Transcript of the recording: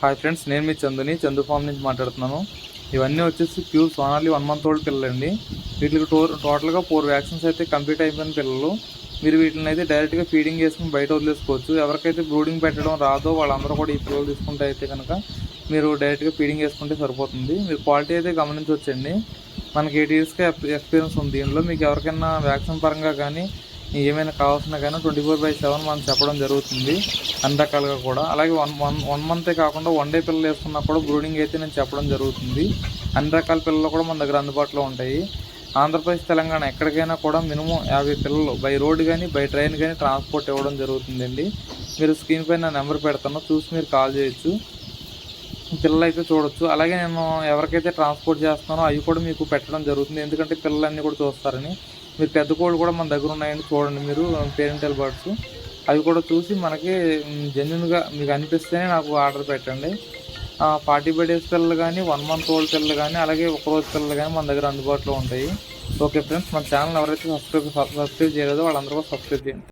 Hi friends నేను మీ చందుని Chandu form నుంచి మాట్లాడుతున్నాను. ఇవన్నీ వచ్చేసి pure Sonali one month old పిల్లలండి. వీటికి టో టోటల్గా ఫోర్ వ్యాక్సిన్స్ అయితే కంప్లీట్ అయిపోయిన పిల్లలు. మీరు వీటిని అయితే డైరెక్ట్గా ఫీడింగ్ చేసుకుని బయట వదిలేసుకోవచ్చు. ఎవరికైతే బ్రూడింగ్ పెట్టడం రాదో వాళ్ళందరూ కూడా ఈ పిల్లలు తీసుకుంటే అయితే కనుక మీరు డైరెక్ట్గా ఫీడింగ్ చేసుకుంటే సరిపోతుంది. మీరు క్వాలిటీ అయితే గమనించవచ్చండి. మనకి ఎయిట్ ఇయర్స్కి ఎక్స్పీరియన్స్ ఉంది. దీనిలో మీకు ఎవరికైనా వ్యాక్సిన్ పరంగా కానీ ఏమైనా కావాల్సిన కానీ ట్వంటీ ఫోర్ బై సెవెన్ మనం చెప్పడం జరుగుతుంది అన్ని రకాలుగా కూడా. అలాగే వన్ వన్ వన్ మంతే కాకుండా వన్ డే పిల్లలు వేసుకున్నా కూడా బ్రూడింగ్ అయితే నేను చెప్పడం జరుగుతుంది. అన్ని రకాల పిల్లలు కూడా మన దగ్గర అందుబాటులో ఉంటాయి. ఆంధ్రప్రదేశ్ తెలంగాణ ఎక్కడికైనా కూడా మినిమం యాభై పిల్లలు బై రోడ్ కానీ బై ట్రైన్ కానీ ట్రాన్స్పోర్ట్ ఇవ్వడం జరుగుతుందండి. మీరు స్క్రీన్ పైన నెంబర్ పెడతాను చూసి మీరు కాల్ చేయొచ్చు. పిల్లలు అయితే చూడొచ్చు. అలాగే నేను ఎవరికైతే ట్రాన్స్పోర్ట్ చేస్తున్నానో అవి కూడా మీకు పెట్టడం జరుగుతుంది. ఎందుకంటే పిల్లలన్నీ కూడా చూస్తారని. మీరు పెద్ద కోళ్ళు కూడా మన దగ్గర ఉన్నాయండి చూడండి మీరు పేరెంటల్ బర్డ్స్ అవి కూడా చూసి మనకి జెన్యున్గా మీకు అనిపిస్తేనే నాకు ఆర్డర్ పెట్టండి. ఫార్టీ ఫైవ్ డేస్ పిల్లలు కానీ వన్ మంత్ ఓల్డ్ పిల్లలు కానీ అలాగే ఒక రోజు పిల్లలు కానీ మన దగ్గర అందుబాటులో ఉంటాయి. ఓకే ఫ్రెండ్స్ మన ఛానల్ ఎవరైతే సబ్స్క్రైబ్ సబ్స్క్రైబ్ చేయలేదో వాళ్ళందరూ కూడా సబ్స్క్రైబ్ చేయండి.